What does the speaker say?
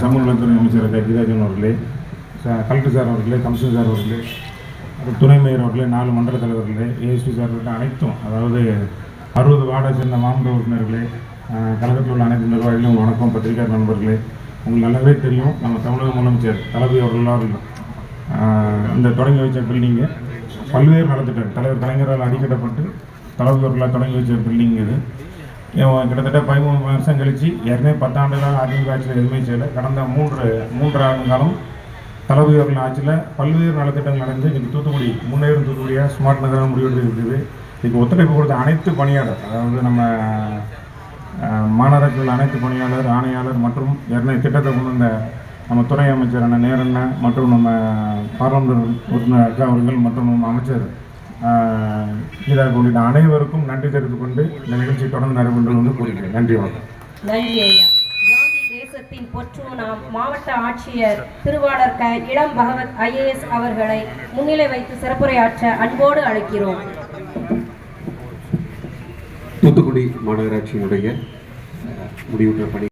சமூக நலத்துறை அமைச்சர் கீதாஜன் அவர்களே கலெக்டர் சார் அவர்களே கமிஷனர் சார் அவர்களே அப்புறம் துணை மேயர் அவர்களே நாலு மண்டல தலைவர்களே ஏஎஸ்பி சார் அவர்களே அனைத்தும் அதாவது அறுபது வார்டை சேர்ந்த மாமன்ற உறுப்பினர்களே கழகத்தில் உள்ள அனைத்து நிர்வாகிகளும் உங்கள் வணக்கம் பத்திரிகை நண்பர்களே உங்களுக்கு நல்லாவே தெரியும் நம்ம தமிழக முதலமைச்சர் தளபதி அவர்களாக இந்த தொடங்கி வச்ச பில்டிங்கு பல்வேறு நடத்திட்டார் தலைவர் கலைஞரால் அடிக்கட்டப்பட்டு தளபதி அவர்களால் தொடங்கி வச்ச பில்டிங் இது. கிட்டத்தட்ட பதிமூணு வருஷம் கழிச்சு ஏற்கனவே பத்தாண்டுகளாக அதிமுக ஆட்சியில் எதுவுமே செய்யலை. கடந்த மூன்று மூன்று ஆண்டு காலம் தளபதி அவர்கள் ஆட்சியில் பல்வேறு நலத்திட்டங்கள் நடந்து இன்றைக்கு தூத்துக்குடி முன்னேறும் தூத்துக்குடியாக ஸ்மார்ட் நகரம் முடிவெடுத்து இருக்குது. இதுக்கு ஒத்துழைப்பு கொடுத்த அனைத்து பணியாளர் அதாவது நம்ம அஹ், மாநகராட்சியில் அனைத்து பணியாளர் ஆணையாளர் மற்றும் ஏற்கனவே திட்டத்தை கொண்டு வந்த நம்ம துறை அமைச்சரான நேரண்ண மற்றும் நம்ம பாராளுமன்ற உறுப்பினர் அக்கா அவர்கள் மற்றும் நம்ம அமைச்சர் கீதா உள்ளிட்ட அனைவருக்கும் நன்றி தெரிவித்துக் கொண்டு இந்த நிகழ்ச்சி தொடர்ந்து நடைபெற்று வந்து கூறுகிறேன். நன்றி வணக்கம். நன்றி ஐயா. காந்தி தேசத்தின் பொற்றூனாம் மாவட்ட ஆட்சியர் திருவாளர் க. இளம் பகவத் ஐஏஎஸ் அவர்களை முன்னிலை வைத்து சிறப்புரையாற்ற அன்போடு அழைக்கிறோம். தூத்துக்குடி மாநகராட்சியினுடைய முடிவுற்ற பணி